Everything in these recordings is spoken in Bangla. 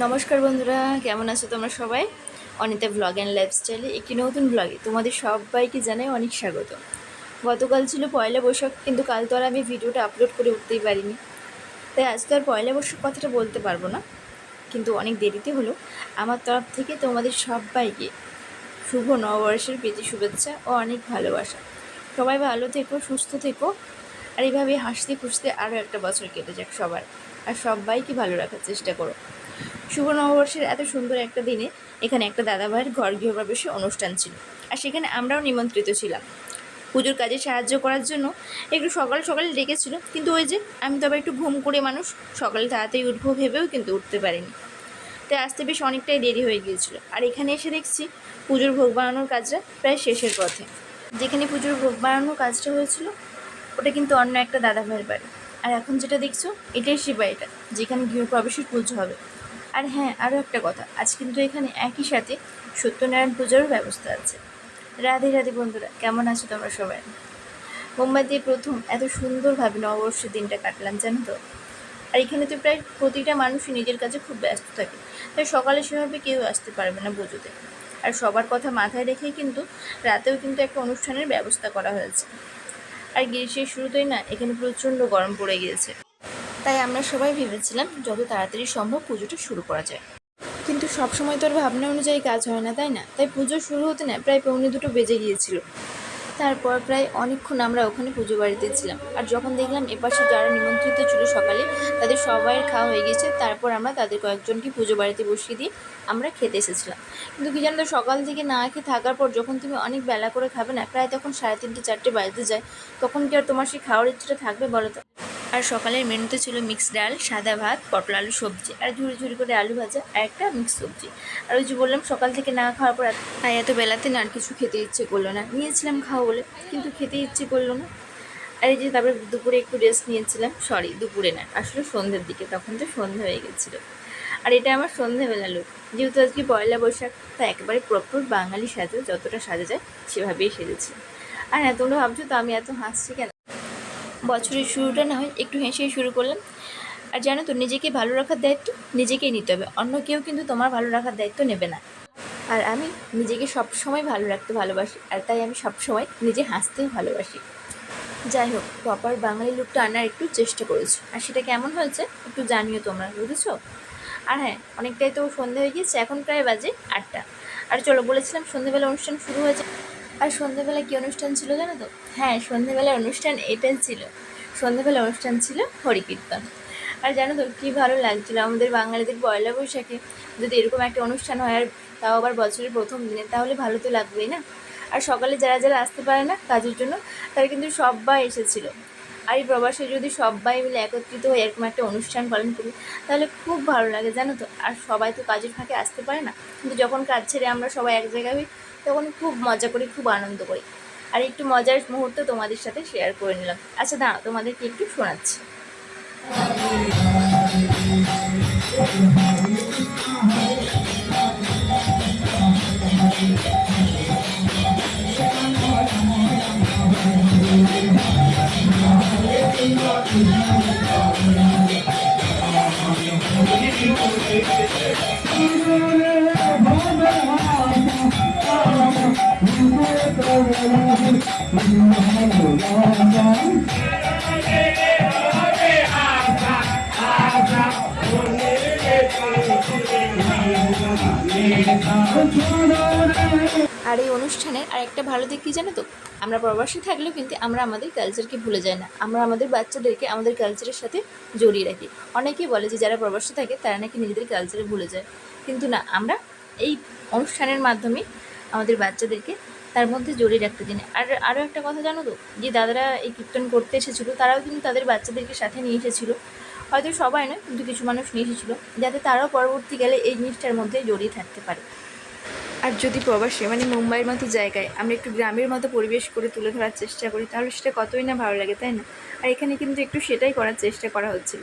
নমস্কার বন্ধুরা, কেমন আছো তোমরা সবাই? অনিতা ব্লগ অ্যান্ড লাইফস্টাইলে একটি নতুন ব্লগে তোমাদের সবাইকে জানাই অনেক স্বাগত। গতকাল ছিল পয়লা বৈশাখ, কিন্তু কাল তো আর আমি ভিডিওটা আপলোড করে উঠতেই পারিনি। তাই আজ তো আর পয়লা বৈশাখ কথাটা বলতে পারব না, কিন্তু অনেক দেরিতে হলো। আমার তরফ থেকে তোমাদের সবাইকে শুভ নববর্ষের প্রীতি, শুভেচ্ছা ও অনেক ভালোবাসা। সবাই ভালো থেকো, সুস্থ থেকো। আর এইভাবে হাসতে খুশতে আরও একটা বছর কেটে যাক সবার। আর সবাইকে ভালো রাখার চেষ্টা করো। শুভ নববর্ষের এত সুন্দর একটা দিনে এখানে একটা দাদাভাইয়ের ঘর গৃহপ্রবেশের অনুষ্ঠান ছিল। আর সেখানে আমরাও নিমন্ত্রিত ছিলাম। পুজোর কাজে সাহায্য করার জন্য একটু সকাল সকালে ডেকেছিল, কিন্তু ওই যে আমি তবে একটু ঘুম করে মানুষ, সকালে তাড়াতাড়ি উঠবো ভেবেও কিন্তু উঠতে পারিনি। তাই আসতে বেশ অনেকটাই দেরি হয়ে গিয়েছিল। আর এখানে এসে দেখছি পুজোর ভোগ বানানোর কাজটা প্রায় শেষের পথে। যেখানে পুজোর ভোগ বানানোর কাজটা হয়েছিল, ওটা কিন্তু অন্য একটা দাদাভাইয়ের বাড়ি। আর এখন যেটা দেখছ, এটাই সে বাড়িটা যেখানে গৃহপ্রবেশের পুজো হবে। আর হ্যাঁ আরও একটা কথা। আজ কিন্তু এখানে একই সাথে সত্যনারায়ণ পূজারও ব্যবস্থা আছে। রাধে রাধে বন্ধুরা, কেমন আছো তোমরা সবাই? মুম্বাইতে প্রথম এত সুন্দরভাবে নববর্ষের দিনটা কাটলাম, জানো তো? আর এখানে তো প্রায় প্রতিটা মানুষই নিজের কাছে খুব ব্যস্ত থাকে। তাই সকালে সেভাবে কেউ আসতে পারবে না পুজোতে। আর সবার কথা মাথায় রেখেই কিন্তু রাতেও কিন্তু একটা অনুষ্ঠানের ব্যবস্থা করা হয়েছে। আর গ্রীষ্মের শুরুতেই না, এখানে প্রচণ্ড গরম পড়ে গিয়েছে। তাই আমরা সবাই ভেবেছিলাম যত তাড়াতাড়ি সম্ভব পুজোটা শুরু করা যায়। কিন্তু সবসময় তো আর ভাবনা অনুযায়ী কাজ হয় না, তাই না? তাই পুজো শুরু হতে না, প্রায় পৌনে দুটো বেজে গিয়েছিল। তারপর প্রায় অনেকক্ষণ আমরা ওখানে পুজো বাড়িতে ছিলাম। আর যখন দেখলাম এপাশে যারা নিমন্ত্রিত ছিল সকালে, তাদের সবাইয়ের খাওয়া হয়ে গেছে তারপর আমরা তাদের কয়েকজনকে পুজো বাড়িতে বসিয়ে দিয়ে আমরা খেতে এসেছিলাম। কিন্তু কি জানো তো, সকাল থেকে না খেয়ে থাকার পর যখন তুমি অনেক বেলা করে খাবে না, প্রায় তখন সাড়ে তিনটে, চারটে বাজতে যায়। তখন কি আর তোমার সেই খাওয়ার ইচ্ছাটা থাকবে বলো তো? আর সকালের মেনুতে ছিল মিক্স ডাল, সাদা ভাত, পটল আলু সবজি আর ঝুড়ি ঝুড়ি করে আলু ভাজা আর একটা মিক্স সবজি। আর ওই যে বললাম, সকাল থেকে না খাওয়ার পর তাই এত বেলাতে না আর কিছু খেতে ইচ্ছে করল না। নিয়েছিলাম খাওয়া বলে, কিন্তু খেতে ইচ্ছে করল না। আর এই যে তারপরে দুপুরে একটু রেস্ট নিয়েছিলাম। সরি দুপুরে না, আসলে সন্ধ্যের দিকে, তখন তো সন্ধ্যা হয়ে গেছিল। আর এটা আমার সন্ধ্যেবেলা লোক যেহেতু আজকে পয়লা বৈশাখ তা একেবারে প্রপার বাঙালি সাজে, যতটা সাজা যায়, সেভাবেই সেজেছি। আর হ্যাঁ তোমরা ভাবছ তো আমি এত হাসছি কেন? বছরের শুরুটা না হয় একটু হেসেই শুরু করলাম। আর জানো তো, নিজেকে ভালো রাখার দায়িত্ব নিজেকেই নিতে হবে। অন্য কেউ কিন্তু তোমার ভালো রাখার দায়িত্ব নেবে না। আর আমি নিজেকে সব সময় ভালো রাখতে ভালোবাসি। আর তাই আমি সব সময় নিজে হাসতেও ভালোবাসি। যাই হোক প্রপার বাঙালি লুকটা আনার একটু চেষ্টা করেছি। আর সেটা কেমন হয়েছে একটু জানিও তোমরা, বুঝেছ? আর হ্যাঁ অনেকটাই তো সন্ধে হয়ে গিয়েছে, এখন প্রায় বাজে আটটা। আর চলো, বলেছিলাম সন্ধেবেলা অনুষ্ঠান শুরু হয়েছে। আর সন্ধেবেলা কী অনুষ্ঠান ছিল জানো তো? হ্যাঁ সন্ধেবেলা অনুষ্ঠান এটাই ছিল। সন্ধেবেলা অনুষ্ঠান ছিল হরিকীর্তন। আর জানো তো, কী ভালো লাগছিল আমাদের বাঙালিদের পয়লা বৈশাখে। যদি এরকম একটা অনুষ্ঠান হয় আর তাও আবার বছরের প্রথম দিনে, তাহলে ভালো তো লাগবেই না? আর সকালে যারা যারা আসতে পারে না কাজের জন্য, তারা কিন্তু সবাই এসেছিল। আর এই প্রবাসে যদি সবাই মিলে একত্রিত হয়ে এরকম একটা অনুষ্ঠান পালন করি, তাহলে খুব ভালো লাগে জানো তো। আর সবাই তো কাজের ফাঁকে আসতে পারে না। কিন্তু যখন কাজ ছেড়ে আমরা সবাই এক জায়গায় তখন খুব মজা করি, খুব আনন্দ করি। আর একটু মজার মুহূর্ত তোমাদের সাথে শেয়ার করে নিলাম। আচ্ছা দাঁড়া তোমাদেরকে একটু শোনাচ্ছি। আর এই অনুষ্ঠানের আরেকটা ভালো দিক কী জানো তো? আমরা প্রবাসী থাকলেও কিন্তু আমরা আমাদের কালচারকে ভুলে যাই না। আমরা আমাদের বাচ্চাদেরকে আমাদের কালচারের সাথে জড়িয়ে রাখি। অনেকেই বলে যে যারা প্রবাসী থাকে তারা নাকি নিজেদের কালচারে ভুলে যায়। কিন্তু না, আমরা এই অনুষ্ঠানের মাধ্যমে আমাদের বাচ্চাদেরকে তার মধ্যে জড়িয়ে রাখতে দিনে। আর আরও একটা কথা জানো তো, যে দাদারা এই কীর্তন করতে এসেছিল, তারাও কিন্তু তাদের বাচ্চাদেরকে সাথে নিয়ে এসেছিল। হয়তো সবাই নয়, কিন্তু কিছু মানুষ নিয়ে এসেছিল, যাতে তারাও পরবর্তীকালে এই জিনিসটার মধ্যে জড়িয়ে থাকতে পারে। আর যদি প্রবাসে মানে মুম্বাইয়ের মতো জায়গায় আমরা একটু গ্রামের মতো পরিবেশ করে তুলে ধরার চেষ্টা করি, তাহলে সেটা কতই না ভালো লাগে, তাই না? আর এখানে কিন্তু একটু সেটাই করার চেষ্টা করা হচ্ছিল।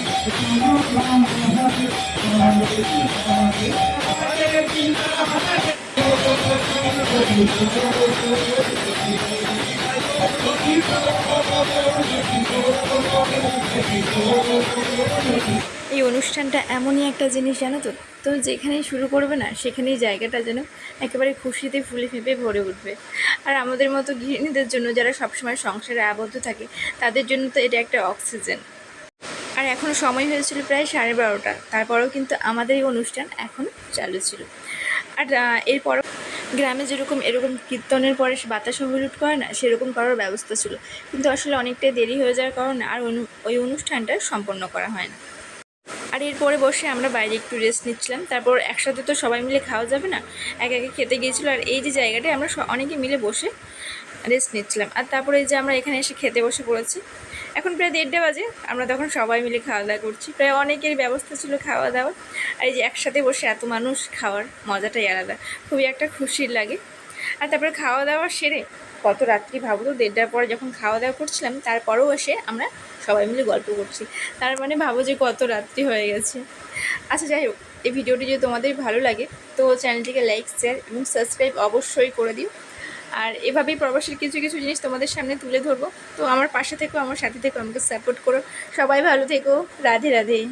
এই অনুষ্ঠানটা এমনই একটা জিনিস জানো তো? তো যেখানেই শুরু করবে না, সেখানেই জায়গাটা যেন একেবারে খুশিতে ফুলে ফেঁপে ভরে উঠবে। আর আমাদের মতো গৃহিণীদের জন্য যারা সবসময় সংসারে আবদ্ধ থাকে, তাদের জন্য তো এটা একটা অক্সিজেন। আর এখনও সময় হয়েছিল প্রায় সাড়ে বারোটা। তারপরেও কিন্তু আমাদের এই অনুষ্ঠান এখন চালু ছিল। আর এরপর গ্রামে যেরকম, এরকম কীর্তনের পরে বাতাস হুলুট করে না, সেরকম করার ব্যবস্থা ছিল। কিন্তু আসলে অনেকটাই দেরি হয়ে যাওয়ার কারণে আর ওই অনুষ্ঠানটা সম্পন্ন করা হয় না। আর এরপরে বসে আমরা বাইরে একটু রেস্ট নিচ্ছিলাম। তারপর একসাথে তো সবাই মিলে খাওয়া যাবে না, এক একে খেতে গিয়েছিল। আর এই যে জায়গাটায় আমরা অনেকে মিলে বসে রেস্ট নিচ্ছিলাম। আর তারপরে যে আমরা এখানে এসে খেতে বসে পড়েছি এখন প্রায় দেড়টা বাজে, আমরা তখন সবাই মিলে খাওয়া দাওয়া করছি। প্রায় অনেকের ব্যবস্থা ছিল খাওয়া দাওয়া আর এই যে একসাথে বসে এত মানুষ খাওয়ার মজাটাই আলাদা, খুবই একটা খুশির লাগে। আর তারপরে খাওয়া দাওয়া সেরে কত রাত্রি ভাবো তো দেড়টার পরে যখন খাওয়া দাওয়া করছিলাম, তারপরেও এসে আমরা সবাই মিলে গল্প করছি। তার মানে ভাবো যে কত রাত্রি হয়ে গেছে। আচ্ছা যাই হোক, এই ভিডিওটি যদি তোমাদের ভালো লাগে, তো চ্যানেলটিকে লাইক, শেয়ার এবং সাবস্ক্রাইব অবশ্যই করে দিও। আর এভাবেই প্রবাসের কিছু কিছু জিনিস তোমাদের সামনে তুলে ধরবো। তো আমার পাশে থেকো, আমার সাথে থেকো, আমাকে সাপোর্ট করো। সবাই ভালো থেকো। রাধে রাধে।